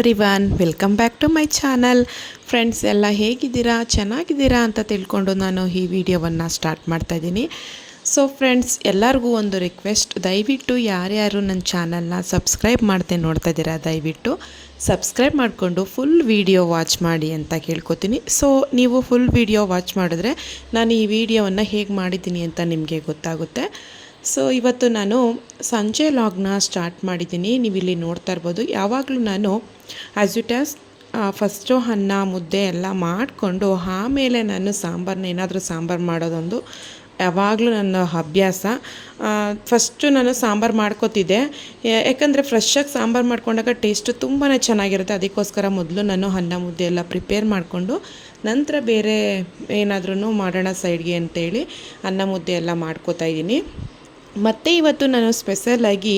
Every one welcome back to my channel friends ಎಲ್ಲ ಹೇಗಿದ್ದೀರಾ? ಚೆನ್ನಾಗಿದ್ದೀರಾ ಅಂತ ತಿಳ್ಕೊಂಡು ನಾನು ಈ ವಿಡಿಯೋವನ್ನು ಸ್ಟಾರ್ಟ್ ಮಾಡ್ತಾ ಇದ್ದೀನಿ. ಸೊ ಫ್ರೆಂಡ್ಸ್ ಎಲ್ಲರಿಗೂ ಒಂದು ರಿಕ್ವೆಸ್ಟ್ ದಯವಿಟ್ಟು ಯಾರ್ಯಾರು ನನ್ನ ಚಾನಲ್ನ ಸಬ್ಸ್ಕ್ರೈಬ್ ಮಾಡ್ದೆ ನೋಡ್ತಾ ಇದ್ದೀರಾ, ದಯವಿಟ್ಟು ಸಬ್ಸ್ಕ್ರೈಬ್ ಮಾಡಿಕೊಂಡು ಫುಲ್ ವಿಡಿಯೋ ವಾಚ್ ಮಾಡಿ ಅಂತ ಕೇಳ್ಕೊತೀನಿ. ಸೊ ನೀವು ಫುಲ್ ವಿಡಿಯೋ ವಾಚ್ ಮಾಡಿದ್ರೆ ನಾನು ಈ ವಿಡಿಯೋವನ್ನು ಹೇಗೆ ಮಾಡಿದ್ದೀನಿ ಅಂತ ನಿಮಗೆ ಗೊತ್ತಾಗುತ್ತೆ. ಸೊ ಇವತ್ತು ನಾನು ಸಂಜೆ ಲಾಗ್ನ ಸ್ಟಾರ್ಟ್ ಮಾಡಿದ್ದೀನಿ. ನೀವು ಇಲ್ಲಿ ನೋಡ್ತಾ ಇರ್ಬೋದು. ಯಾವಾಗಲೂ ನಾನು ಆ್ಯಸ್ ಇಟ್ ಆಸ್ ಫಸ್ಟು ಅನ್ನ, ಮುದ್ದೆ ಎಲ್ಲ ಮಾಡಿಕೊಂಡು ಆಮೇಲೆ ನಾನು ಸಾಂಬಾರನ್ನ ಏನಾದರೂ ಸಾಂಬಾರು ಮಾಡೋದೊಂದು, ಯಾವಾಗಲೂ ನನ್ನ ಅಭ್ಯಾಸ. ಫಸ್ಟು ನಾನು ಸಾಂಬಾರು ಮಾಡ್ಕೋತಿದ್ದೆ. ಯಾಕಂದರೆ ಫ್ರೆಶ್ಶಾಗಿ ಸಾಂಬಾರು ಮಾಡ್ಕೊಂಡಾಗ ಟೇಸ್ಟು ತುಂಬಾ ಚೆನ್ನಾಗಿರುತ್ತೆ. ಅದಕ್ಕೋಸ್ಕರ ಮೊದಲು ನಾನು ಅನ್ನ, ಮುದ್ದೆ ಎಲ್ಲ ಪ್ರಿಪೇರ್ ಮಾಡಿಕೊಂಡು ನಂತರ ಬೇರೆ ಏನಾದ್ರೂ ಮಾಡೋಣ ಸೈಡ್ಗೆ ಅಂತೇಳಿ ಅನ್ನ, ಮುದ್ದೆ ಎಲ್ಲ ಮಾಡ್ಕೋತಾ ಇದ್ದೀನಿ. ಮತ್ತು ಇವತ್ತು ನಾನು ಸ್ಪೆಷಲಾಗಿ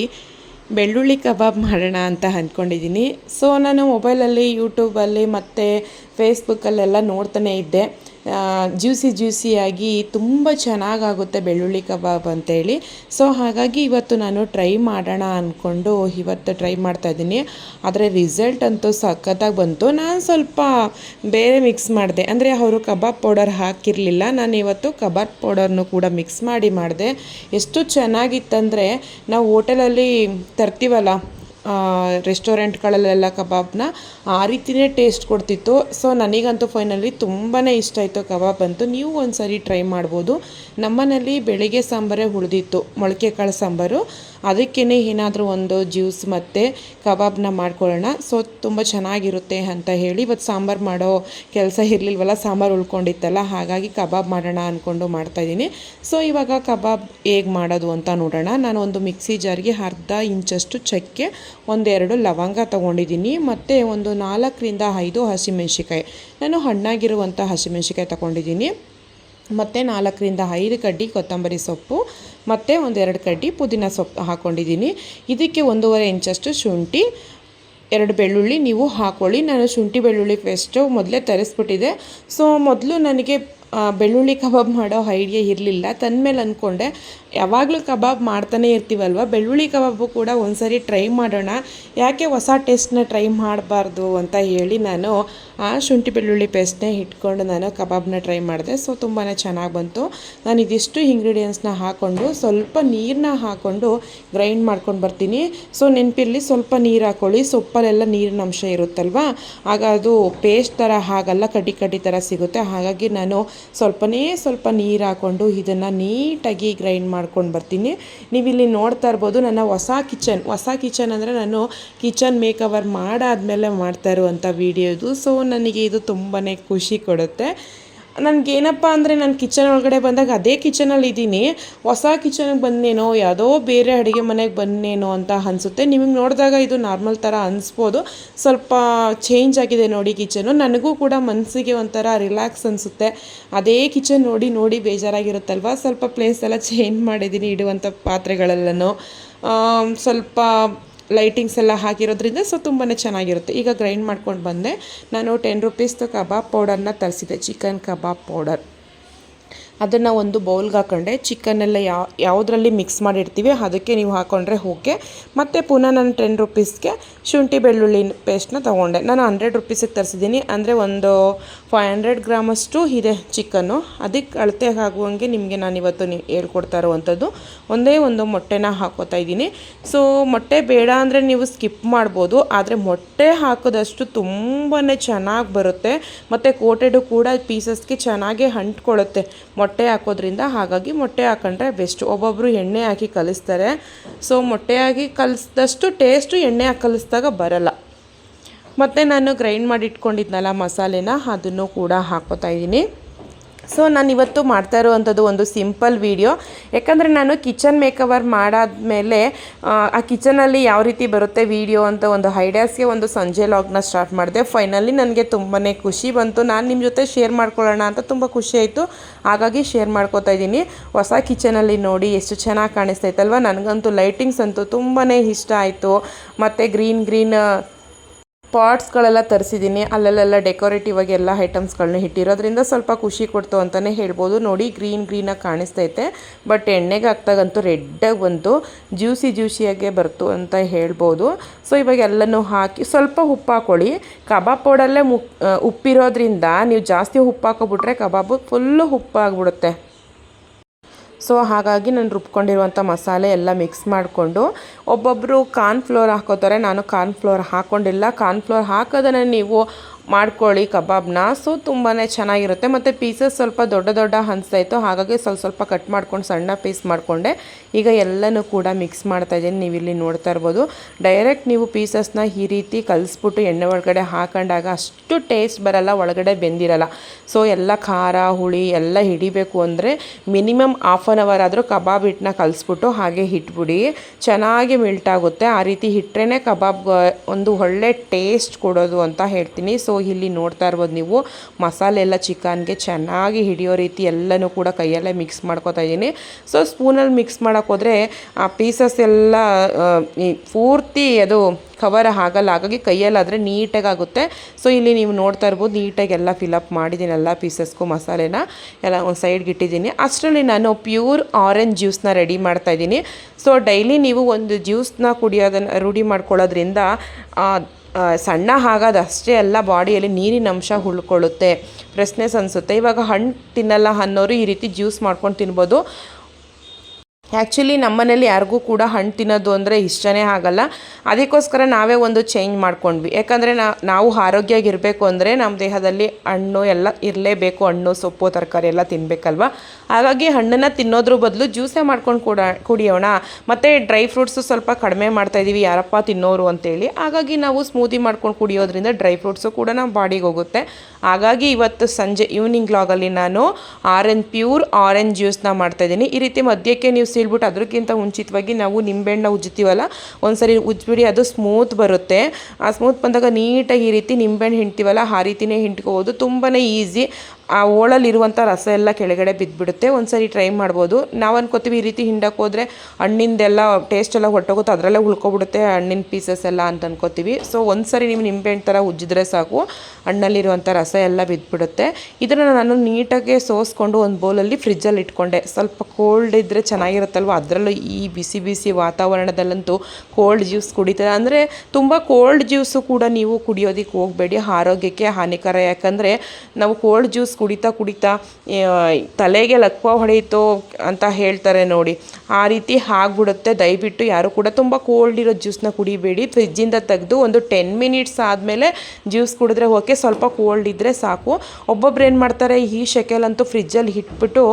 ಬೆಳ್ಳುಳ್ಳಿ ಕಬಾಬ್ ಮಾಡೋಣ ಅಂತ ಅಂದ್ಕೊಂಡಿದ್ದೀನಿ. ಸೊ ನಾನು ಮೊಬೈಲಲ್ಲಿ ಯೂಟ್ಯೂಬಲ್ಲಿ ಮತ್ತು ಫೇಸ್ಬುಕ್ಕಲ್ಲೆಲ್ಲ ನೋಡ್ತಾನೆ ಇದ್ದೆ. ಜ್ಯೂಸಿ ಜ್ಯೂಸಿಯಾಗಿ ತುಂಬ ಚೆನ್ನಾಗಾಗುತ್ತೆ ಬೆಳ್ಳುಳ್ಳಿ ಕಬಾಬ್ ಅಂತೇಳಿ. ಸೊ ಹಾಗಾಗಿ ಇವತ್ತು ನಾನು ಟ್ರೈ ಮಾಡೋಣ ಅಂದ್ಕೊಂಡು ಇವತ್ತು ಟ್ರೈ ಮಾಡ್ತಾ ಇದ್ದೀನಿ. ಆದರೆ ರಿಸಲ್ಟ್ ಅಂತೂ ಸಖತ್ತಾಗಿ ಬಂತು. ನಾನು ಸ್ವಲ್ಪ ಬೇರೆ ಮಿಕ್ಸ್ ಮಾಡಿದೆ. ಅಂದರೆ ಅವರು ಕಬಾಬ್ ಪೌಡರ್ ಹಾಕಿರಲಿಲ್ಲ. ನಾನು ಇವತ್ತು ಕಬಾಬ್ ಪೌಡರ್ನು ಕೂಡ ಮಿಕ್ಸ್ ಮಾಡಿ ಮಾಡಿದೆ. ಎಷ್ಟು ಚೆನ್ನಾಗಿತ್ತಂದರೆ ನಾವು ಹೋಟೆಲಲ್ಲಿ ತರ್ತೀವಲ್ಲ ರೆಸ್ಟೋರೆಂಟ್ಗಳಲ್ಲೆಲ್ಲ ಕಬಾಬ್ನ ಆ ರೀತಿಯೇ ಟೇಸ್ಟ್ ಕೊಡ್ತಿತ್ತು. ಸೊ ನನಗಂತೂ ಫೈನಲಿ ತುಂಬಾ ಇಷ್ಟ ಆಯಿತು ಕಬಾಬ್ ಅಂತೂ. ನೀವು ಒಂದು ಸರಿ ಟ್ರೈ ಮಾಡ್ಬೋದು. ನಮ್ಮನೇಲಿ ಬೆಳಿಗ್ಗೆ ಸಾಂಬಾರೇ ಉಳಿದಿತ್ತು ಮೊಳಕೆ ಕಾಳು ಸಾಂಬಾರು. ಅದಕ್ಕೇ ಏನಾದರೂ ಒಂದು ಜ್ಯೂಸ್ ಮತ್ತು ಕಬಾಬ್ನ ಮಾಡ್ಕೊಳ್ಳೋಣ. ಸೊ ತುಂಬ ಚೆನ್ನಾಗಿರುತ್ತೆ ಅಂತ ಹೇಳಿ ಇವತ್ತು ಸಾಂಬಾರು ಮಾಡೋ ಕೆಲಸ ಇರಲಿಲ್ವಲ್ಲ, ಸಾಂಬಾರು ಉಳ್ಕೊಂಡಿತ್ತಲ್ಲ, ಹಾಗಾಗಿ ಕಬಾಬ್ ಮಾಡೋಣ ಅಂದ್ಕೊಂಡು ಮಾಡ್ತಾಯಿದ್ದೀನಿ ಸೊ ಇವಾಗ ಕಬಾಬ್ ಹೇಗೆ ಮಾಡೋದು ಅಂತ ನೋಡೋಣ. ನಾನು ಒಂದು ಮಿಕ್ಸಿ ಜಾರ್ಗೆ ಅರ್ಧ ಇಂಚಷ್ಟು ಚಕ್ಕೆ ಒಂದೆರಡು ಲವಂಗ ತೊಗೊಂಡಿದ್ದೀನಿ, ಮತ್ತು ಒಂದು ನಾಲ್ಕರಿಂದ ಐದು ಹಸಿಮೆಣ್ಸಿಕಾಯಿ ನಾನು ಹಣ್ಣಾಗಿರುವಂಥ ಹಸಿಮೆಣ್ಸಿಕಾಯಿ ತೊಗೊಂಡಿದ್ದೀನಿ. ಮತ್ತು ನಾಲ್ಕರಿಂದ ಐದು ಕಡ್ಡಿ ಕೊತ್ತಂಬರಿ ಸೊಪ್ಪು, ಮತ್ತು ಒಂದೆರಡು ಕಡ್ಡಿ ಪುದೀನ ಸೊಪ್ಪು ಹಾಕ್ಕೊಂಡಿದ್ದೀನಿ ಇದಕ್ಕೆ ಒಂದೂವರೆ ಇಂಚಷ್ಟು ಶುಂಠಿ, ಎರಡು ಬೆಳ್ಳುಳ್ಳಿ ನೀವು ಹಾಕ್ಕೊಳ್ಳಿ ನಾನು ಶುಂಠಿ ಬೆಳ್ಳುಳ್ಳಿ ಫೆಸ್ಟು ಮೊದಲೇ ತರಿಸ್ಬಿಟ್ಟಿದೆ. ಸೊ, ಮೊದಲು ನನಗೆ ಬೆಳ್ಳುಳ್ಳಿ ಕಬಾಬ್ ಮಾಡೋ ಐಡಿಯಾ ಇರಲಿಲ್ಲ. ತಂದಮೇಲೆ ಅಂದ್ಕೊಂಡೆ ಯಾವಾಗಲೂ ಕಬಾಬ್ ಮಾಡ್ತಾನೆ ಇರ್ತೀವಲ್ವ? ಬೆಳ್ಳುಳ್ಳಿ ಕಬಾಬು ಕೂಡ ಒಂದ್ಸರಿ ಟ್ರೈ ಮಾಡೋಣ. ಯಾಕೆ ಹೊಸ ಟೇಸ್ಟ್ನ ಟ್ರೈ ಮಾಡಬಾರ್ದು ಅಂತ ಹೇಳಿ ನಾನು ಆ ಶುಂಠಿ ಬೆಳ್ಳುಳ್ಳಿ ಪೇಸ್ಟ್ನೇ ಇಟ್ಕೊಂಡು ನಾನು ಕಬಾಬ್ನ ಟ್ರೈ ಮಾಡಿದೆ. ಸೊ ತುಂಬಾ ಚೆನ್ನಾಗಿ ಬಂತು. ನಾನು ಇದಿಷ್ಟು ಇಂಗ್ರೀಡಿಯೆಂಟ್ಸ್ನ ಹಾಕ್ಕೊಂಡು ಸ್ವಲ್ಪ ನೀರನ್ನ ಹಾಕ್ಕೊಂಡು ಗ್ರೈಂಡ್ ಮಾಡ್ಕೊಂಡು ಬರ್ತೀನಿ. ಸೊ, ನೆನಪಿರಲಿ ಸ್ವಲ್ಪ ನೀರು ಹಾಕ್ಕೊಳ್ಳಿ ಸೊಪ್ಪಲ್ಲೆಲ್ಲ ನೀರಿನ ಅಂಶ ಇರುತ್ತಲ್ವ? ಆಗ ಅದು ಪೇಸ್ಟ್ ಥರ ಹಾಗಲ್ಲ, ಕಡ್ಡಿ ಕಡ್ಡಿ ಥರ ಸಿಗುತ್ತೆ. ಹಾಗಾಗಿ ನಾನು ಸ್ವಲ್ಪನೇ ಸ್ವಲ್ಪ ನೀರು ಹಾಕ್ಕೊಂಡು ಇದನ್ನು ನೀಟಾಗಿ ಗ್ರೈಂಡ್ ಮಾಡ್ಕೊಂಡು ಬರ್ತೀನಿ. ನೀವು ಇಲ್ಲಿ ನೋಡ್ತಾ ಇರ್ಬೋದು ನನ್ನ ಹೊಸ ಕಿಚನ್. ಹೊಸ ಕಿಚನ್ ಅಂದರೆ ನಾನು ಕಿಚನ್ ಮೇಕ್ ಓವರ್ ಮಾಡಾದಮೇಲೆ ಮಾಡ್ತಾ ಇರುವಂಥ ವಿಡಿಯೋದು ಸೊ ನನಗೆ ಇದು ತುಂಬಾ ಖುಷಿ ಕೊಡುತ್ತೆ. ನನಗೇನಪ್ಪ ಅಂದರೆ ನಾನು ಕಿಚನ್ ಒಳಗಡೆ ಬಂದಾಗ ಅದೇ ಕಿಚನಲ್ಲಿ ಇದ್ದೀನಿ. ಹೊಸ ಕಿಚನಿಗೆ ಬಂದೇನೋ ಯಾವುದೋ ಬೇರೆ ಅಡುಗೆ ಮನೆಗೆ ಬಂದೇನೋ ಅಂತ ಅನಿಸುತ್ತೆ. ನಿಮಗೆ ನೋಡಿದಾಗ ಇದು ನಾರ್ಮಲ್ ಥರ ಅನಿಸ್ಬೋದು. ಸ್ವಲ್ಪ ಚೇಂಜ್ ಆಗಿದೆ ನೋಡಿ ಕಿಚನು ನನಗೂ ಕೂಡ ಮನಸ್ಸಿಗೆ ಒಂಥರ ರಿಲ್ಯಾಕ್ಸ್ ಅನಿಸುತ್ತೆ. ಅದೇ ಕಿಚನ್ ನೋಡಿ ನೋಡಿ ಬೇಜಾರಾಗಿರುತ್ತಲ್ವ? ಸ್ವಲ್ಪ ಪ್ಲೇಸ್ ಎಲ್ಲ ಚೇಂಜ್ ಮಾಡಿದ್ದೀನಿ ಇಡುವಂಥ ಪಾತ್ರೆಗಳೆಲ್ಲನೂ. ಸ್ವಲ್ಪ ಲೈಟಿಂಗ್ಸ್ ಎಲ್ಲ ಹಾಕಿರೋದ್ರಿಂದ ಸೊ ತುಂಬಾ ಚೆನ್ನಾಗಿರುತ್ತೆ. ಈಗ ಗ್ರೈಂಡ್ ಮಾಡ್ಕೊಂಡು ಬಂದೆ. ನಾನು ಟೆನ್ ರುಪೀಸ್ದು ಕಬಾಬ್ ಪೌಡರ್ನ ತರಿಸಿದೆ ಚಿಕನ್ ಕಬಾಬ್ ಪೌಡರ್ ಅದನ್ನು ಒಂದು ಬೌಲ್ಗೆ ಹಾಕೊಂಡೆ. ಚಿಕನ್ನೆಲ್ಲ ಯಾವ ಯಾವುದರಲ್ಲಿ ಮಿಕ್ಸ್ ಮಾಡಿರ್ತೀವಿ ಅದಕ್ಕೆ ನೀವು ಹಾಕೊಂಡ್ರೆ ಓಕೆ. ಮತ್ತು ಪುನಃ ನಾನು ಟೆನ್ ರುಪೀಸ್ಗೆ ಶುಂಠಿ ಬೆಳ್ಳುಳ್ಳಿ ಪೇಸ್ಟ್ನ ತೊಗೊಂಡೆ. ನಾನು ಹಂಡ್ರೆಡ್ ರುಪೀಸಿಗೆ ತರಿಸಿದ್ದೀನಿ. ಅಂದರೆ ಒಂದು ಫೈವ್ ಹಂಡ್ರೆಡ್ ಗ್ರಾಮಷ್ಟು ಇದೆ ಚಿಕನ್ನು. ಅದಕ್ಕೆ ಅಳತೆ ಆಗುವಂಗೆ ನಿಮಗೆ ನಾನು ಇವತ್ತು ನೀವು ಹೇಳ್ಕೊಡ್ತಾ ಇರುವಂಥದ್ದು. ಒಂದೇ ಒಂದು ಮೊಟ್ಟೆನ ಹಾಕೋತಾ ಇದ್ದೀನಿ. ಸೊ ಮೊಟ್ಟೆ ಬೇಡ ಅಂದರೆ ನೀವು ಸ್ಕಿಪ್ ಮಾಡ್ಬೋದು. ಆದರೆ ಮೊಟ್ಟೆ ಹಾಕೋದಷ್ಟು ತುಂಬಾ ಚೆನ್ನಾಗಿ ಬರುತ್ತೆ. ಮತ್ತು ಕೋಟೆಡು ಕೂಡ ಪೀಸಸ್ಗೆ ಚೆನ್ನಾಗೇ ಅಂಟ್ಕೊಳ್ಳುತ್ತೆ. ಮೊಟ್ಟೆ ಹಾಕೋದ್ರಿಂದ ಹಾಗಾಗಿ ಮೊಟ್ಟೆ ಹಾಕೊಂಡ್ರೆ ಬೆಸ್ಟ್ ಒಬ್ಬೊಬ್ಬರು ಎಣ್ಣೆ ಹಾಕಿ ಕಲಿಸ್ತಾರೆ. ಸೊ ಮೊಟ್ಟೆ ಹಾಕಿ ಕಲಿಸಿದಷ್ಟು ಟೇಸ್ಟು ಎಣ್ಣೆ ಹಾಕಿ ಕಲಿಸಿದಾಗ ಬರಲ್ಲ. ಮತ್ತು ನಾನು ಗ್ರೈಂಡ್ ಮಾಡಿ ಇಟ್ಕೊಂಡಿದ್ನಲ್ಲ ಮಸಾಲೆನ, ಅದನ್ನು ಕೂಡ ಹಾಕೋತಾ ಇದ್ದೀನಿ. ಸೊ ನಾನು ಇವತ್ತು ಮಾಡ್ತಾ ಇರುವಂಥದ್ದು ಒಂದು ಸಿಂಪಲ್ ವಿಡಿಯೋ ಯಾಕಂದರೆ ನಾನು ಕಿಚನ್ ಮೇಕವರ್ ಮಾಡಾದಮೇಲೆ ಆ, ಕಿಚನಲ್ಲಿ ಯಾವ ರೀತಿ ಬರುತ್ತೆ ವಿಡಿಯೋ ಅಂತ ಒಂದು ಐಡಿಯಾಸ್ಗೆ ಒಂದು ಸಂಜೆ ಲಾಗ್ನ ಸ್ಟಾರ್ಟ್ ಮಾಡಿದೆ. ಫೈನಲಿ ನನಗೆ ತುಂಬಾ ಖುಷಿ ಬಂತು. ನಾನು ನಿಮ್ಮ ಜೊತೆ ಶೇರ್ ಮಾಡ್ಕೊಳ್ಳೋಣ ಅಂತ ತುಂಬ ಖುಷಿ ಆಯಿತು. ಹಾಗಾಗಿ ಶೇರ್ ಮಾಡ್ಕೋತಾ ಇದ್ದೀನಿ. ಹೊಸ ಕಿಚನಲ್ಲಿ ನೋಡಿ ಎಷ್ಟು ಚೆನ್ನಾಗಿ ಕಾಣಿಸ್ತೈತಲ್ವ? ನನಗಂತೂ ಲೈಟಿಂಗ್ಸ್ ಅಂತೂ ತುಂಬಾ ಇಷ್ಟ ಆಯಿತು. ಮತ್ತು ಗ್ರೀನ್ ಗ್ರೀನ್ ಪಾಟ್ಸ್ಗಳೆಲ್ಲ ತರಿಸಿದ್ದೀನಿ. ಅಲ್ಲಲ್ಲೆಲ್ಲ ಡೆಕೋರೇಟಿವ್ ಆಗಿ ಎಲ್ಲ ಐಟಮ್ಸ್ಗಳನ್ನ ಇಟ್ಟಿರೋದ್ರಿಂದ ಸ್ವಲ್ಪ ಖುಷಿ ಕೊಡ್ತು ಅಂತಲೇ ಹೇಳ್ಬೋದು. ನೋಡಿ, ಗ್ರೀನ್ ಗ್ರೀನಾಗಿ ಕಾಣಿಸ್ತೈತೆ. ಬಟ್ ಎಣ್ಣೆಗೆ ಹಾಕ್ದಾಗಂತೂ ರೆಡ್ಡಾಗಿ ಬಂತು. ಜ್ಯೂಸಿ ಜ್ಯೂಸಿಯಾಗೆ ಬರ್ತು ಅಂತ ಹೇಳ್ಬೋದು. ಸೊ, ಇವಾಗ ಎಲ್ಲನೂ ಹಾಕಿ ಸ್ವಲ್ಪ ಉಪ್ಪು ಹಾಕೊಳ್ಳಿ. ಕಬಾಬ್ ಪೌಡಲ್ಲೇ ಮುಕ್ ಉಪ್ಪಿರೋದ್ರಿಂದ ನೀವು ಜಾಸ್ತಿ ಉಪ್ಪು ಹಾಕೋಬಿಟ್ರೆ ಕಬಾಬು ಫುಲ್ಲು ಉಪ್ಪಾಗ್ಬಿಡುತ್ತೆ. ಸೊ ಹಾಗಾಗಿ ನಾನು ರುಬ್ಕೊಂಡಿರುವಂಥ ಮಸಾಲೆ ಎಲ್ಲ ಮಿಕ್ಸ್ ಮಾಡಿಕೊಂಡು ಒಬ್ಬೊಬ್ಬರು ಕಾರ್ನ್ ಫ್ಲೋರ್ ಹಾಕೋತಾರೆ. ನಾನು ಕಾರ್ನ್ ಕಾರ್ನ್ಫ್ಲೋರ್ ಹಾಕ್ಕೊಂಡಿಲ್ಲ ಕಾರ್ನ್ಫ್ಲೋರ್ ಹಾಕೋದನ್ನು ನೀವು ಮಾಡ್ಕೊಳ್ಳಿ ಕಬಾಬ್ನ. ಸೊ ತುಂಬಾ ಚೆನ್ನಾಗಿರುತ್ತೆ. ಮತ್ತು ಪೀಸಸ್ ಸ್ವಲ್ಪ ದೊಡ್ಡ ದೊಡ್ಡ ಹಂಚ್ತಾಯಿತ್ತು ಹಾಗಾಗಿ ಸ್ವಲ್ಪ ಸ್ವಲ್ಪ ಕಟ್ ಮಾಡ್ಕೊಂಡು ಸಣ್ಣ ಪೀಸ್ ಮಾಡಿಕೊಂಡೆ. ಈಗ ಎಲ್ಲನೂ ಕೂಡ ಮಿಕ್ಸ್ ಮಾಡ್ತಾ ಇದ್ದೀನಿ. ನೀವು ಇಲ್ಲಿ ನೋಡ್ತಾ ಇರ್ಬೋದು. ಡೈರೆಕ್ಟ್ ನೀವು ಪೀಸಸ್ನ ಈ ರೀತಿ ಕಲಿಸ್ಬಿಟ್ಟು ಎಣ್ಣೆ ಒಳಗಡೆ ಹಾಕೊಂಡಾಗ ಅಷ್ಟು ಟೇಸ್ಟ್ ಬರಲ್ಲ, ಒಳಗಡೆ ಬೆಂದಿರಲ್ಲ. ಸೊ ಎಲ್ಲ ಖಾರ, ಹುಳಿ ಎಲ್ಲ ಹಿಡಿಬೇಕು ಅಂದರೆ ಮಿನಿಮಮ್ ಹಾಫ್ ಆನ್ ಅವರ್ ಆದರೂ ಕಬಾಬ್ ಹಿಟ್ಟನ್ನ ಕಲಿಸ್ಬಿಟ್ಟು ಹಾಗೆ ಹಿಟ್ಬಿಡಿ. ಚೆನ್ನಾಗಿ ಮಿಲ್ಟ್ ಆಗುತ್ತೆ. ಆ ರೀತಿ ಇಟ್ರೇ ಕಬಾಬ್ ಒಂದು ಒಳ್ಳೆ ಟೇಸ್ಟ್ ಕೊಡೋದು ಅಂತ ಹೇಳ್ತೀನಿ. ಸೊ ಇಲ್ಲಿ ನೋಡ್ತಾ ಇರ್ಬೋದು ನೀವು. ಮಸಾಲೆ ಎಲ್ಲ ಚಿಕನ್ಗೆ ಚೆನ್ನಾಗಿ ಹಿಡಿಯೋ ರೀತಿ ಎಲ್ಲನೂ ಕೂಡ ಕೈಯಲ್ಲೇ ಮಿಕ್ಸ್ ಮಾಡ್ಕೊತಾ ಇದ್ದೀನಿ. ಸೊ ಸ್ಪೂನಲ್ಲಿ ಮಿಕ್ಸ್ ಮಾಡೋಕ್ಕೋದ್ರೆ ಆ ಪೀಸಸ್ ಎಲ್ಲ ಪೂರ್ತಿ ಅದು ಕವರ್ ಆಗಲ್ಲ. ಹಾಗಾಗಿ ಕೈಯಲ್ಲಾದರೆ ನೀಟಾಗಿ ಆಗುತ್ತೆ. ಸೊ ಇಲ್ಲಿ ನೀವು ನೋಡ್ತಾ ಇರ್ಬೋದು, ನೀಟಾಗಿ ಎಲ್ಲ ಫಿಲಪ್ ಮಾಡಿದ್ದೀನಿ ಎಲ್ಲ ಪೀಸಸ್ಗೂ ಮಸಾಲೆನ. ಎಲ್ಲ ಒಂದು ಸೈಡ್ಗೆ ಇಟ್ಟಿದ್ದೀನಿ. ಅಷ್ಟರಲ್ಲಿ ನಾನು ಪ್ಯೂರ್ ಆರೆಂಜ್ ಜ್ಯೂಸ್ನ ರೆಡಿ ಮಾಡ್ತಾ ಇದ್ದೀನಿ. ಸೊ ಡೈಲಿ ನೀವು ಒಂದು ಜ್ಯೂಸ್ನ ಕುಡಿಯೋದನ್ನು, ರೂಢಿ ಮಾಡ್ಕೊಳ್ಳೋದ್ರಿಂದ ಸಣ್ಣ ಆಗೋದು ಅಷ್ಟೇ ಅಲ್ಲ, ಬಾಡಿಯಲ್ಲಿ ನೀರಿನ ಅಂಶ ಉಳ್ಕೊಳ್ಳುತ್ತೆ. ಫ್ರೆಶ್ನೆಸ್ ಅನಿಸುತ್ತೆ ಇವಾಗ ಹಣ್ಣು ತಿನ್ನಲ್ಲ ಅನ್ನೋರು ಈ ರೀತಿ ಜ್ಯೂಸ್ ಮಾಡ್ಕೊಂಡು ತಿನ್ಬೋದು. ಆ್ಯಕ್ಚುಲಿ ನಮ್ಮನೇಲಿ ಯಾರಿಗೂ ಕೂಡ ಹಣ್ಣು ತಿನ್ನೋದು ಅಂದರೆ ಇಷ್ಟನೇ ಆಗಲ್ಲ. ಅದಕ್ಕೋಸ್ಕರ ನಾವೇ ಒಂದು ಚೇಂಜ್ ಮಾಡ್ಕೊಂಡ್ವಿ. ಯಾಕಂದರೆ ನಾವು ಆರೋಗ್ಯವಾಗಿರಬೇಕು ಅಂದರೆ ನಮ್ಮ ದೇಹದಲ್ಲಿ ಹಣ್ಣು ಎಲ್ಲ ಇರಲೇಬೇಕು. ಹಣ್ಣು, ಸೊಪ್ಪು, ತರಕಾರಿ ಎಲ್ಲ ತಿನ್ನಬೇಕಲ್ವ ಹಾಗಾಗಿ ಹಣ್ಣನ್ನು ತಿನ್ನೋದ್ರ ಬದಲು ಜ್ಯೂಸೇ ಮಾಡ್ಕೊಂಡು ಕೂಡ, ಕುಡಿಯೋಣ. ಮತ್ತು ಡ್ರೈ ಫ್ರೂಟ್ಸು ಸ್ವಲ್ಪ ಕಡಿಮೆ ಮಾಡ್ತಾಯಿದ್ದೀವಿ ಯಾರಪ್ಪ ತಿನ್ನೋರು ಅಂತೇಳಿ. ಹಾಗಾಗಿ ನಾವು ಸ್ಮೂದಿ ಮಾಡ್ಕೊಂಡು ಕುಡಿಯೋದ್ರಿಂದ ಡ್ರೈ ಫ್ರೂಟ್ಸು ಕೂಡ ನಮ್ಮ ಬಾಡಿಗೆ ಹೋಗುತ್ತೆ. ಹಾಗಾಗಿ ಇವತ್ತು ಸಂಜೆ ಈವ್ನಿಂಗ್ ಲಾಗಲ್ಲಿ ನಾನು ಆರೆಂಜ್ ಪ್ಯೂರ್ ಆರೆಂಜ್ ಜ್ಯೂಸ್ನ ಮಾಡ್ತಾಯಿದ್ದೀನಿ ಈ ರೀತಿ ಮಧ್ಯಕ್ಕೆ ನೀವು ಸೀಳ್ಬಿಟ್ಟು ಅದಕ್ಕಿಂತ ಮುಂಚಿತವಾಗಿ ನಾವು ನಿಂಬೆಹಣ್ಣ ಉಜ್ಜುತ್ತೀವಲ್ಲ, ಒಂದ್ಸರಿ ಉಜ್ಜಿಬಿಡಿ, ಅದು ಸ್ಮೂತ್ ಬರುತ್ತೆ. ಆ ಸ್ಮೂತ್ ಬಂದಾಗ ನೀಟಾಗಿ ಈ ರೀತಿ ನಿಂಬೆಹಣ್ಣು ಹಿಂಡ್ತೀವಲ್ಲ, ಆ ರೀತಿನೇ ಹಿಂಡ್ಕೋಬೋದು. ತುಂಬಾ ಈಸಿ ಆ ಓಳಲ್ಲಿರುವಂಥ ರಸ ಎಲ್ಲ ಕೆಳಗಡೆ ಬಿದ್ದುಬಿಡುತ್ತೆ ಒಂದ್ಸರಿ ಟ್ರೈ ಮಾಡ್ಬೋದು. ನಾವು ಅನ್ಕೋತೀವಿ ಈ ರೀತಿ ಹಿಂಡಕ್ಕೆ ಹೋದರೆ ಹಣ್ಣಿಂದೆಲ್ಲ ಟೇಸ್ಟ್ ಎಲ್ಲ ಹೊಟ್ಟೋಗುತ್ತೆ ಅದರಲ್ಲೇ ಉಳ್ಕೊಬಿಡುತ್ತೆ ಹಣ್ಣಿನ ಪೀಸಸ್ ಎಲ್ಲ ಅಂತ ಅನ್ಕೋತೀವಿ. ಸೊ ಒಂದ್ಸರಿ ನೀವು ನಿಂಬೆಹಣ್ಣು ಥರ ಉಜ್ಜಿದ್ರೆ ಸಾಕು, ಹಣ್ಣಲ್ಲಿರುವಂಥ ರಸ ಎಲ್ಲ ಬಿದ್ದುಬಿಡುತ್ತೆ ಇದನ್ನು ನಾನು ನೀಟಾಗಿ ಸೋಸ್ಕೊಂಡು ಒಂದು ಬೌಲಲ್ಲಿ ಫ್ರಿಜ್ಜಲ್ಲಿ ಇಟ್ಕೊಂಡೆ. ಸ್ವಲ್ಪ ಕೋಲ್ಡ್ ಇದ್ದರೆ ಚೆನ್ನಾಗಿರುತ್ತಲ್ವ? ಅದರಲ್ಲೂ ಈ ಬಿಸಿ ಬಿಸಿ ವಾತಾವರಣದಲ್ಲಂತೂ ಕೋಲ್ಡ್ ಜ್ಯೂಸ್ ಕುಡಿತಾರೆ. ಅಂದರೆ ತುಂಬ ಕೋಲ್ಡ್ ಜ್ಯೂಸು ಕೂಡ ನೀವು ಕುಡಿಯೋದಕ್ಕೆ ಹೋಗಬೇಡಿ. ಆರೋಗ್ಯಕ್ಕೆ ಹಾನಿಕರ ಯಾಕಂದರೆ ನಾವು ಕೋಲ್ಡ್ ಜ್ಯೂಸ್ ಕುಡಿತಾ ಕುಡಿತಾ ತಲೆಗೆ ಲಕ್ವ ಹೊಡೆಯಿತು ಅಂತ ಹೇಳ್ತಾರೆ ನೋಡಿ. ಆ ರೀತಿ ಆಗ್ಬಿಡುತ್ತೆ. ದಯವಿಟ್ಟು ಯಾರು ಕೂಡ ತುಂಬ ಕೋಲ್ಡ್ ಇರೋ ಜ್ಯೂಸ್ನ ಕುಡಿಬೇಡಿ. ಫ್ರಿಜ್ಜಿಂದ ತೆಗೆದು ಒಂದು ಟೆನ್ ಮಿನಿಟ್ಸ್ ಆದಮೇಲೆ ಜ್ಯೂಸ್ ಕುಡಿದ್ರೆ ಓಕೆ ಸ್ವಲ್ಪ ಕೋಲ್ಡ್ ಇದ್ದರೆ ಸಾಕು. ಒಬ್ಬೊಬ್ರು ಏನು ಮಾಡ್ತಾರೆ, ಈ ಶೆಕೆಲಂತೂ ಫ್ರಿಜ್ಜಲ್ಲಿ ಇಟ್ಬಿಟ್ಟು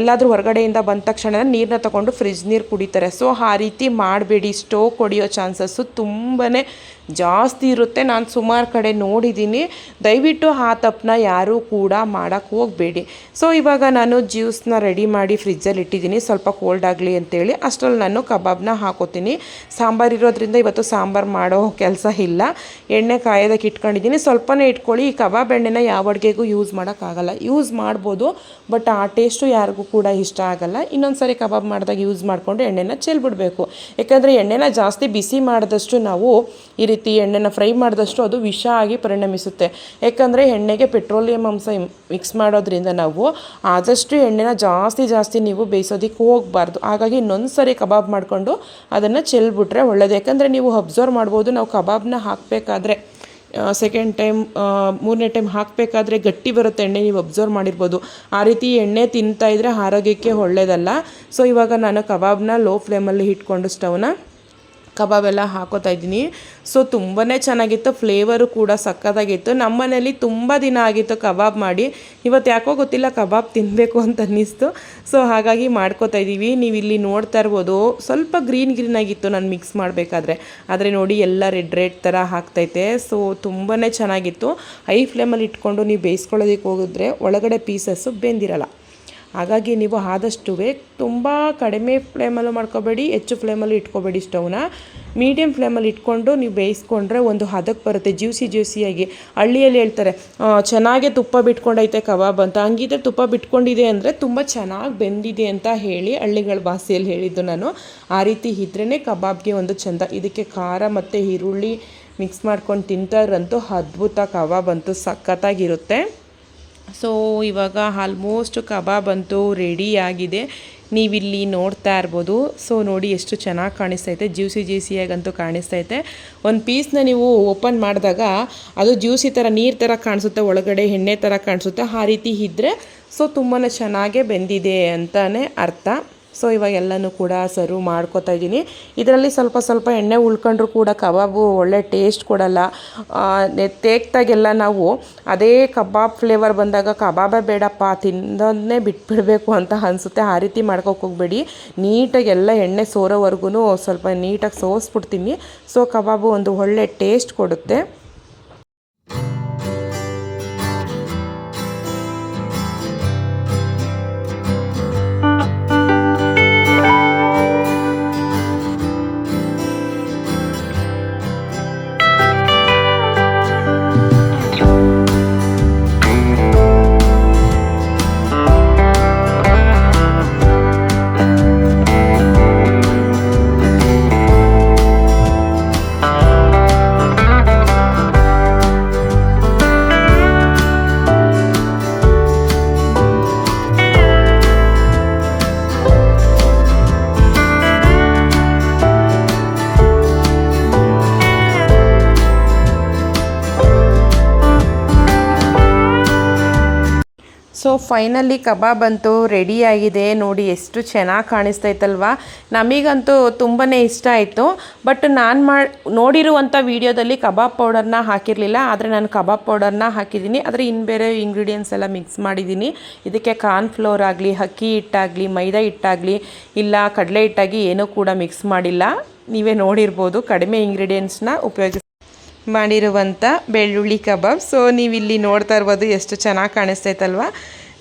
ಎಲ್ಲಾದರೂ ಹೊರಗಡೆಯಿಂದ ಬಂದ ತಕ್ಷಣ ನೀರನ್ನ ತಗೊಂಡು ಫ್ರಿಜ್ ನೀರು ಕುಡಿತಾರೆ. ಸೊ ಆ ರೀತಿ ಮಾಡಬೇಡಿ. ಸ್ಟೋವ್ ಕೊಡಿಯೋ ಚಾನ್ಸಸ್ಸು ತುಂಬಾ ಜಾಸ್ತಿ ಇರುತ್ತೆ. ನಾನು ಸುಮಾರು ಕಡೆ ನೋಡಿದ್ದೀನಿ ದಯವಿಟ್ಟು ಆ ತಪ್ಪನ್ನ ಯಾರೂ ಕೂಡ ಮಾಡೋಕ್ಕೆ ಹೋಗಬೇಡಿ. ಸೊ ಇವಾಗ ನಾನು ಜ್ಯೂಸ್ನ ರೆಡಿ ಮಾಡಿ ಫ್ರಿಜ್ಜಲ್ಲಿ ಇಟ್ಟಿದ್ದೀನಿ. ಸ್ವಲ್ಪ ಕೋಲ್ಡ್ ಆಗಲಿ ಅಂತೇಳಿ ಅಷ್ಟರಲ್ಲಿ ನಾನು ಕಬಾಬ್ನ ಹಾಕೋತೀನಿ. ಸಾಂಬಾರು ಇರೋದ್ರಿಂದ ಇವತ್ತು ಸಾಂಬಾರು ಮಾಡೋ ಕೆಲಸ ಇಲ್ಲ. ಎಣ್ಣೆ ಕಾಯೋದಕ್ಕೆ ಇಟ್ಕೊಂಡಿದ್ದೀನಿ. ಸ್ವಲ್ಪನೇ ಇಟ್ಕೊಳ್ಳಿ. ಈ ಕಬಾಬ್ ಎಣ್ಣೆನ ಯಾವ ಅಡುಗೆಗೂ ಯೂಸ್ ಮಾಡೋಕ್ಕಾಗಲ್ಲ ಯೂಸ್ ಮಾಡ್ಬೋದು ಬಟ್ ಆ ಟೇಸ್ಟು ಯಾರಿಗೂ ಕೂಡ ಇಷ್ಟ ಆಗಲ್ಲ. ಇನ್ನೊಂದು ಸಾರಿ ಕಬಾಬ್ ಮಾಡಿದಾಗ ಯೂಸ್ ಮಾಡಿಕೊಂಡು ಎಣ್ಣೆನ ಚೆಲ್ಬಿಡಬೇಕು. ಯಾಕಂದರೆ ಎಣ್ಣೆನ ಜಾಸ್ತಿ ಬಿಸಿ ಮಾಡಿದಷ್ಟು ನಾವು ಈ ರೀತಿ ಎಣ್ಣೆನ ಫ್ರೈ ಮಾಡಿದಷ್ಟು ಅದು ವಿಷ ಆಗಿ ಪರಿಣಮಿಸುತ್ತೆ. ಯಾಕಂದರೆ ಎಣ್ಣೆಗೆ ಪೆಟ್ರೋಲಿಯಂ ಅಂಶ ಮಿಕ್ಸ್ ಮಾಡೋದ್ರಿಂದ ನಾವು ಆದಷ್ಟು ಎಣ್ಣೆನ ಜಾಸ್ತಿ ಜಾಸ್ತಿ ನೀವು ಬೇಯಿಸೋದಕ್ಕೆ ಹೋಗಬಾರ್ದು. ಹಾಗಾಗಿ ಇನ್ನೊಂದು ಸರಿ ಕಬಾಬ್ ಮಾಡಿಕೊಂಡು ಅದನ್ನು ಚೆಲ್ಬಿಟ್ರೆ ಒಳ್ಳೇದು. ಯಾಕಂದರೆ ನೀವು ಅಬ್ಸರ್ವ್ ಮಾಡ್ಬೋದು, ನಾವು ಕಬಾಬ್ನ ಹಾಕಬೇಕಾದ್ರೆ ಸೆಕೆಂಡ್ ಟೈಮ್ ಮೂರನೇ ಟೈಮ್ ಹಾಕಬೇಕಾದ್ರೆ ಗಟ್ಟಿ ಬರುತ್ತೆ ಎಣ್ಣೆ, ನೀವು ಅಬ್ಸರ್ವ್ ಮಾಡಿರ್ಬೋದು. ಆ ರೀತಿ ಎಣ್ಣೆ ತಿಂತಾಯಿದ್ರೆ ಆರೋಗ್ಯಕ್ಕೆ ಒಳ್ಳೆಯದಲ್ಲ ಸೊ ಇವಾಗ ನಾನು ಕಬಾಬ್ನ ಲೋ ಫ್ಲೇಮಲ್ಲಿ ಇಟ್ಕೊಂಡು ಸ್ಟವ್ನ ಕಬಾಬೆಲ್ಲ ಹಾಕೋತಾ ಇದ್ದೀನಿ. ಸೊ ತುಂಬಾ ಚೆನ್ನಾಗಿತ್ತು. ಫ್ಲೇವರು ಕೂಡ ಸಕ್ಕತ್ತಾಗಿತ್ತು. ನಮ್ಮ ಮನೇಲಿ ತುಂಬ ದಿನ ಆಗಿತ್ತು ಕಬಾಬ್ ಮಾಡಿ. ಇವತ್ತು ಯಾಕೋ ಗೊತ್ತಿಲ್ಲ ಕಬಾಬ್ ತಿನ್ನಬೇಕು ಅಂತ ಅನ್ನಿಸ್ತು. ಸೊ ಹಾಗಾಗಿ ಮಾಡ್ಕೋತಾ ಇದ್ದೀವಿ. ನೀವು ಇಲ್ಲಿ ನೋಡ್ತಾ ಇರ್ಬೋದು. ಸ್ವಲ್ಪ ಗ್ರೀನ್ ಗ್ರೀನ್ ಆಗಿತ್ತು ನಾನು ಮಿಕ್ಸ್ ಮಾಡಬೇಕಾದ್ರೆ. ಆದರೆ ನೋಡಿ ಎಲ್ಲ ರೆಡ್ ರೆಡ್ ಥರ ಹಾಕ್ತೈತೆ ಸೊ ತುಂಬಾ ಚೆನ್ನಾಗಿತ್ತು. ಹೈ ಫ್ಲೇಮಲ್ಲಿ ಇಟ್ಕೊಂಡು ನೀವು ಬೇಯಿಸ್ಕೊಳ್ಳೋದಕ್ಕೆ ಹೋಗಿದ್ರೆ ಒಳಗಡೆ ಪೀಸಸ್ಸು ಬೆಂದಿರಲ್ಲ. ಹಾಗಾಗಿ ನೀವು ಆದಷ್ಟು ತುಂಬ ಕಡಿಮೆ ಫ್ಲೇಮಲ್ಲೂ ಮಾಡ್ಕೋಬೇಡಿ, ಹೆಚ್ಚು ಫ್ಲೇಮಲ್ಲಿ ಇಟ್ಕೋಬೇಡಿ ಸ್ಟವ್ನ. ಮೀಡಿಯಮ್ ಫ್ಲೇಮಲ್ಲಿ ಇಟ್ಕೊಂಡು ನೀವು ಬೇಯಿಸ್ಕೊಂಡ್ರೆ ಒಂದು ಹದಕ್ಕೆ ಬರುತ್ತೆ, ಜ್ಯೂಸಿ ಜ್ಯೂಸಿಯಾಗಿ. ಹಳ್ಳಿಯಲ್ಲಿ ಹೇಳ್ತಾರೆ ಚೆನ್ನಾಗೆ ತುಪ್ಪ ಬಿಟ್ಕೊಂಡೈತೆ ಕಬಾಬ್ ಅಂತ. ಹಂಗಿದ್ರೆ ತುಪ್ಪ ಬಿಟ್ಕೊಂಡಿದೆ ಅಂದರೆ ತುಂಬ ಚೆನ್ನಾಗಿ ಬೆಂದಿದೆ ಅಂತ ಹೇಳಿ ಹಳ್ಳಿಗಳ ಭಾಷೆಯಲ್ಲಿ ಹೇಳಿದ್ದು ನಾನು. ಆ ರೀತಿ ಇದ್ರೇ ಕಬಾಬ್ಗೆ ಒಂದು ಚಂದ. ಇದಕ್ಕೆ ಖಾರ ಮತ್ತು ಈರುಳ್ಳಿ ಮಿಕ್ಸ್ ಮಾಡ್ಕೊಂಡು ತಿಂತಾರಂತೂ ಅದ್ಭುತ ಕಬಾಬ್ ಅಂತೂ ಸಖತ್ತಾಗಿರುತ್ತೆ. ಸೊ ಇವಾಗ ಆಲ್ಮೋಸ್ಟ್ ಕಬಾಬ್ ಅಂತೂ ರೆಡಿ ಆಗಿದೆ. ನೀವಿಲ್ಲಿ ನೋಡ್ತಾ ಇರ್ಬೋದು. ಸೊ ನೋಡಿ ಎಷ್ಟು ಚೆನ್ನಾಗಿ ಕಾಣಿಸ್ತೈತೆ. ಜ್ಯೂಸಿ ಜ್ಯೂಸಿಯಾಗಂತೂ ಕಾಣಿಸ್ತೈತೆ. ಒಂದು ಪೀಸ್ನ ನೀವು ಓಪನ್ ಮಾಡಿದಾಗ ಅದು ಜ್ಯೂಸಿ ಥರ ನೀರು ಥರ ಕಾಣಿಸುತ್ತೆ, ಒಳಗಡೆ ಎಣ್ಣೆ ಥರ ಕಾಣಿಸುತ್ತೆ. ಆ ರೀತಿ ಇದ್ದರೆ ಸೊ ತುಂಬಾ ಚೆನ್ನಾಗೇ ಬೆಂದಿದೆ ಅಂತಲೇ ಅರ್ಥ. ಸೊ ಇವಾಗ ಎಲ್ಲನೂ ಕೂಡ ಸರ್ವ್ ಮಾಡ್ಕೋತಾ ಇದ್ದೀನಿ. ಇದರಲ್ಲಿ ಸ್ವಲ್ಪ ಸ್ವಲ್ಪ ಎಣ್ಣೆ ಉಳ್ಕೊಂಡ್ರೂ ಕೂಡ ಕಬಾಬು ಒಳ್ಳೆ ಟೇಸ್ಟ್ ಕೊಡಲ್ಲ. ತೇಗ್ತಾಗೆಲ್ಲ ನಾವು ಅದೇ ಕಬಾಬ್ ಫ್ಲೇವರ್ ಬಂದಾಗ ಕಬಾಬೇ ಬೇಡಪ್ಪ ತಿಂದೇ ಬಿಟ್ಬಿಡಬೇಕು ಅಂತ ಅನಿಸುತ್ತೆ. ಆ ರೀತಿ ಹೋಗ್ಬೇಡಿ. ನೀಟಾಗಿ ಎಲ್ಲ ಎಣ್ಣೆ ಸೋರೋವರೆಗೂ ಸ್ವಲ್ಪ ನೀಟಾಗಿ ಸೋಸ್ಬಿಡ್ತೀನಿ. ಸೊ ಕಬಾಬು ಒಂದು ಒಳ್ಳೆ ಟೇಸ್ಟ್ ಕೊಡುತ್ತೆ. ಸೊ ಫೈನಲಿ ಕಬಾಬ್ ಅಂತೂ ರೆಡಿಯಾಗಿದೆ ನೋಡಿ ಎಷ್ಟು ಚೆನ್ನಾಗಿ ಕಾಣಿಸ್ತೈತಲ್ವಾ? ನಮಗಂತೂ ತುಂಬಾ ಇಷ್ಟ ಆಯಿತು. ಬಟ್ ನಾನು ಮಾಡಿ ನೋಡಿರುವಂಥ ವೀಡಿಯೋದಲ್ಲಿ ಕಬಾಬ್ ಪೌಡರ್ನ ಹಾಕಿರಲಿಲ್ಲ. ಆದರೆ ನಾನು ಕಬಾಬ್ ಪೌಡರ್ನ ಹಾಕಿದ್ದೀನಿ. ಆದರೆ ಇನ್ನು ಬೇರೆ ಇಂಗ್ರೀಡಿಯೆಂಟ್ಸ್ ಎಲ್ಲ ಮಿಕ್ಸ್ ಮಾಡಿದ್ದೀನಿ. ಇದಕ್ಕೆ ಕಾರ್ನ್ ಫ್ಲೋರ್ ಆಗಲಿ, ಅಕ್ಕಿ ಹಿಟ್ಟಾಗಲಿ, ಮೈದಾ ಹಿಟ್ಟಾಗಲಿ, ಇಲ್ಲ ಕಡಲೆ ಹಿಟ್ಟಾಗಿ ಏನೂ ಕೂಡ ಮಿಕ್ಸ್ ಮಾಡಿಲ್ಲ. ನೀವೇ ನೋಡಿರ್ಬೋದು ಕಡಿಮೆ ಇಂಗ್ರೀಡಿಯೆಂಟ್ಸ್ನ ಉಪಯೋಗಿಸಿ ಮಾಡಿರುವಂಥ ಬೆಳ್ಳುಳ್ಳಿ ಕಬಾಬ್. ಸೊ ನೀವು ಇಲ್ಲಿ ನೋಡ್ತಾ ಇರ್ಬೋದು ಎಷ್ಟು ಚೆನ್ನಾಗಿ ಕಾಣಿಸ್ತೈತಲ್ವ?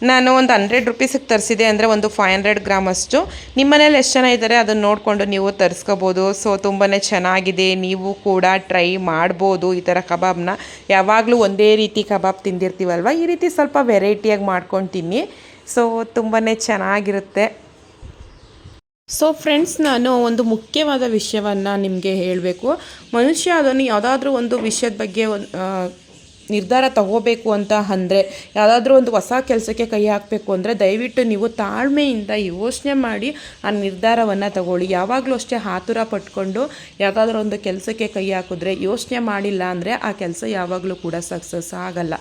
ನಾನು ಒಂದು ಹಂಡ್ರೆಡ್ ರುಪೀಸಿಗೆ ತರಿಸಿದೆ ಅಂದರೆ ಒಂದು ಫೈವ್ ಹಂಡ್ರೆಡ್ ಗ್ರಾಮ್ ಅಷ್ಟು. ನಿಮ್ಮ ಮನೇಲಿ ಎಷ್ಟು ಜನ ಇದ್ದಾರೆ ಅದನ್ನು ನೋಡಿಕೊಂಡು ನೀವು ತರಿಸ್ಕೋಬೋದು. ಸೊ ತುಂಬಾ ಚೆನ್ನಾಗಿದೆ. ನೀವು ಕೂಡ ಟ್ರೈ ಮಾಡ್ಬೋದು ಈ ಥರ ಕಬಾಬ್ನ. ಯಾವಾಗಲೂ ಒಂದೇ ರೀತಿ ಕಬಾಬ್ ತಿಂದಿರ್ತೀವಲ್ವ? ಈ ರೀತಿ ಸ್ವಲ್ಪ ವೆರೈಟಿಯಾಗಿ ಮಾಡ್ಕೊಂಡು ತಿನ್ನಿ. ಸೊ ತುಂಬಾ ಚೆನ್ನಾಗಿರುತ್ತೆ. ಸೊ ಫ್ರೆಂಡ್ಸ್ ನಾನು ಒಂದು ಮುಖ್ಯವಾದ ವಿಷಯವನ್ನು ನಿಮಗೆ ಹೇಳಬೇಕು. ಮನುಷ್ಯ ಅದನ್ನು ಯಾವುದಾದ್ರೂ ಒಂದು ವಿಷಯದ ಬಗ್ಗೆ ನಿರ್ಧಾರ ತಗೋಬೇಕು ಅಂತ ಅಂದರೆ ಯಾವುದಾದ್ರೂ ಒಂದು ಹೊಸ ಕೆಲಸಕ್ಕೆ ಕೈ ಹಾಕಬೇಕು ಅಂದರೆ ದಯವಿಟ್ಟು ನೀವು ತಾಳ್ಮೆಯಿಂದ ಯೋಚನೆ ಮಾಡಿ ಆ ನಿರ್ಧಾರವನ್ನು ತಗೊಳ್ಳಿ. ಯಾವಾಗಲೂ ಅಷ್ಟೇ ಆತುರ ಪಟ್ಕೊಂಡು ಯಾವುದಾದ್ರೂ ಒಂದು ಕೆಲಸಕ್ಕೆ ಕೈ ಹಾಕಿದ್ರೆ ಯೋಚನೆ ಮಾಡಿಲ್ಲ ಅಂದರೆ ಆ ಕೆಲಸ ಯಾವಾಗಲೂ ಕೂಡ ಸಕ್ಸಸ್ ಆಗಲ್ಲ.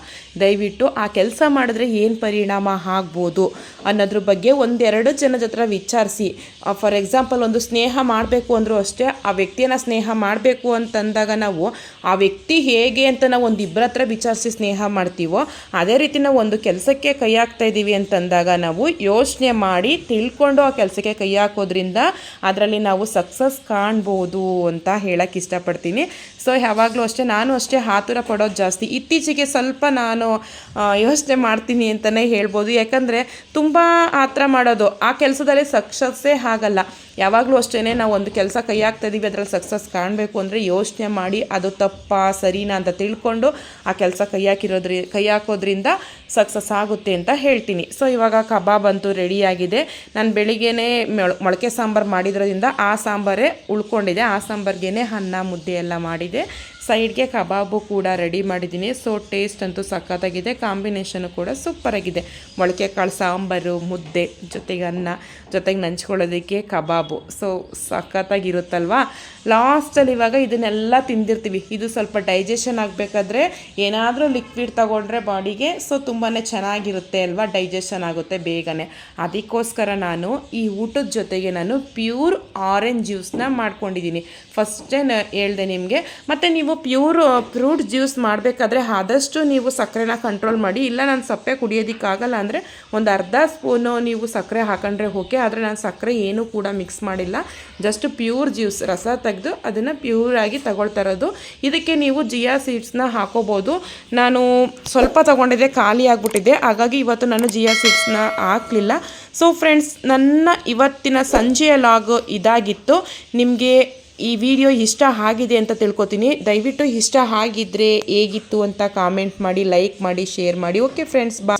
ದಯವಿಟ್ಟು ಆ ಕೆಲಸ ಮಾಡಿದ್ರೆ ಏನು ಪರಿಣಾಮ ಆಗ್ಬೋದು ಅನ್ನೋದ್ರ ಬಗ್ಗೆ ಒಂದೆರಡು ಜನದ ಹತ್ರ ವಿಚಾರಿಸಿ. ಫಾರ್ ಎಕ್ಸಾಂಪಲ್ ಒಂದು ಸ್ನೇಹ ಮಾಡಬೇಕು ಅಂದರೂ ಅಷ್ಟೇ ಆ ವ್ಯಕ್ತಿಯನ್ನು ಸ್ನೇಹ ಮಾಡಬೇಕು ಅಂತಂದಾಗ ನಾವು ಆ ವ್ಯಕ್ತಿ ಹೇಗೆ ಅಂತ ನಾವು ಒಂದು ವಿಚಾರಿಸಿ ಸ್ನೇಹ ಮಾಡ್ತೀವೋ, ಅದೇ ರೀತಿ ನಾವು ಒಂದು ಕೆಲಸಕ್ಕೆ ಕೈ ಹಾಕ್ತಾ ಇದ್ದೀವಿ ಅಂತಂದಾಗ ನಾವು ಯೋಚನೆ ಮಾಡಿ ತಿಳ್ಕೊಂಡು ಆ ಕೆಲಸಕ್ಕೆ ಕೈ ಹಾಕೋದ್ರಿಂದ ಅದರಲ್ಲಿ ನಾವು ಸಕ್ಸಸ್ ಕಾಣ್ಬೋದು ಅಂತ ಹೇಳಕ್ಕೆ ಇಷ್ಟಪಡ್ತೀನಿ. ಸೊ ಯಾವಾಗಲೂ ಅಷ್ಟೇ, ನಾನು ಅಷ್ಟೇ ಆತುರ ಪಡೋದು ಜಾಸ್ತಿ. ಇತ್ತೀಚೆಗೆ ಸ್ವಲ್ಪ ನಾನು ಯೋಚನೆ ಮಾಡ್ತೀನಿ ಅಂತಲೇ ಹೇಳ್ಬೋದು. ಯಾಕಂದರೆ ತುಂಬ ಆತರ ಮಾಡೋದು. ಆ ಕೆಲಸದಲ್ಲಿ ಸಕ್ಸಸ್ಸೇ ಆಗಲ್ಲ. ಯಾವಾಗಲೂ ಅಷ್ಟೇ ನಾವು ಒಂದು ಕೆಲಸ ಕೈ ಹಾಕ್ತಾ ಇದೀವಿ, ಅದರಲ್ಲಿ ಸಕ್ಸಸ್ ಕಾಣಬೇಕು ಅಂದರೆ ಯೋಚನೆ ಮಾಡಿ ಅದು ತಪ್ಪಾ, ಸರಿನಾ ಅಂತ ತಿಳ್ಕೊಂಡು ಆ ಕೆಲಸ ಕೈ ಹಾಕಿರೋದ್ರಿ, ಕೈ ಹಾಕೋದ್ರಿಂದ ಸಕ್ಸಸ್ ಆಗುತ್ತೆ ಅಂತ ಹೇಳ್ತೀನಿ. ಸೊ ಇವಾಗ ಕಬಾಬ್ ಅಂತೂ ರೆಡಿಯಾಗಿದೆ ನಾನು ಬೆಳಿಗ್ಗೆನೇ ಮೊಳಕೆ ಸಾಂಬಾರು ಮಾಡಿದ್ರಿಂದ ಆ ಸಾಂಬಾರೇ ಉಳ್ಕೊಂಡಿದೆ. ಆ ಸಾಂಬಾರ್ಗೆ ಅನ್ನ, ಮುದ್ದೆ ಎಲ್ಲ ಮಾಡಿದೆ ಸೈಡ್ಗೆ ಕಬಾಬು ಕೂಡ ರೆಡಿ ಮಾಡಿದ್ದೀನಿ. ಸೊ ಟೇಸ್ಟ್ ಅಂತೂ ಸಖತ್ತಾಗಿದೆ. ಕಾಂಬಿನೇಷನು ಕೂಡ ಸೂಪರಾಗಿದೆ ಮೊಳಕೆ ಕಾಳು, ಸಾಂಬಾರು, ಮುದ್ದೆ ಜೊತೆಗೆ ಅನ್ನ ಜೊತೆಗೆ ನಂಚ್ಕೊಳ್ಳೋದಕ್ಕೆ ಕಬಾಬು. ಸೊ ಸಖತ್ತಾಗಿರುತ್ತಲ್ವಾ? ಲಾಸ್ಟಲ್ಲಿ ಇವಾಗ ಇದನ್ನೆಲ್ಲ ತಿಂದಿರ್ತೀವಿ. ಇದು ಸ್ವಲ್ಪ ಡೈಜೆಷನ್ ಆಗಬೇಕಾದ್ರೆ ಏನಾದರೂ ಲಿಕ್ವಿಡ್ ತಗೊಂಡ್ರೆ ಬಾಡಿಗೆ ಸೊ ತುಂಬಾ ಚೆನ್ನಾಗಿರುತ್ತೆ ಅಲ್ವಾ? ಡೈಜೆಷನ್ ಆಗುತ್ತೆ ಬೇಗನೆ. ಅದಕ್ಕೋಸ್ಕರ ನಾನು ಈ ಊಟದ ಜೊತೆಗೆ ನಾನು ಪ್ಯೂರ್ ಆರೆಂಜ್ ಜ್ಯೂಸನ್ನ ಮಾಡ್ಕೊಂಡಿದ್ದೀನಿ. ಫಸ್ಟೇ ಹೇಳ್ದೆ ನಿಮಗೆ? ಮತ್ತು ನೀವು ಪ್ಯೂರ್ ಫ್ರೂಟ್ ಜ್ಯೂಸ್ ಮಾಡಬೇಕಾದ್ರೆ ಆದಷ್ಟು ನೀವು ಸಕ್ಕರೆನ ಕಂಟ್ರೋಲ್ ಮಾಡಿ, ಇಲ್ಲ ನಾನು ಸಪ್ಪೆ ಕುಡಿಯೋದಕ್ಕಾಗಲ್ಲ ಅಂದರೆ ಒಂದು ಅರ್ಧ ಸ್ಪೂನು ನೀವು ಸಕ್ಕರೆ ಹಾಕೊಂಡ್ರೆ ಓಕೆ ಆದರೆ ನಾನು ಸಕ್ಕರೆ ಏನೂ ಕೂಡ ಮಿಕ್ಸ್ ಮಾಡಿಲ್ಲ. ಜಸ್ಟ್ ಪ್ಯೂರ್ ಜ್ಯೂಸ್ ರಸ ತೆಗೆದು ಅದನ್ನು ಪ್ಯೂರಾಗಿ ತಗೊಳ್ತಾ ಇರೋದು. ಇದಕ್ಕೆ ನೀವು ಜಿಯಾ ಸೀಡ್ಸ್ನ ಹಾಕೋಬೋದು. ನಾನು ಸ್ವಲ್ಪ ತೊಗೊಂಡಿದ್ದೆ, ಖಾಲಿ ಆಗಿಬಿಟ್ಟಿದೆ. ಹಾಗಾಗಿ ಇವತ್ತು ನಾನು ಜಿಯಾ ಸೀಡ್ಸ್ನ ಹಾಕಲಿಲ್ಲ. ಸೊ ಫ್ರೆಂಡ್ಸ್ ನನ್ನ ಇವತ್ತಿನ ಸಂಜೆಯ ಲಾಗ್ ಇದಾಗಿತ್ತು. ನಿಮಗೆ ಈ ವಿಡಿಯೋ ಇಷ್ಟ ಆಗಿದೆ ಅಂತ ತಿಳ್ಕೊತೀನಿ. ದಯವಿಟ್ಟು ಇಷ್ಟ ಆಗಿದ್ರೆ ಹೇಗಿತ್ತು ಅಂತ ಕಾಮೆಂಟ್ ಮಾಡಿ ಲೈಕ್ ಮಾಡಿ ಶೇರ್ ಮಾಡಿ. ಓಕೆ ಫ್ರೆಂಡ್ಸ್ ಬಾ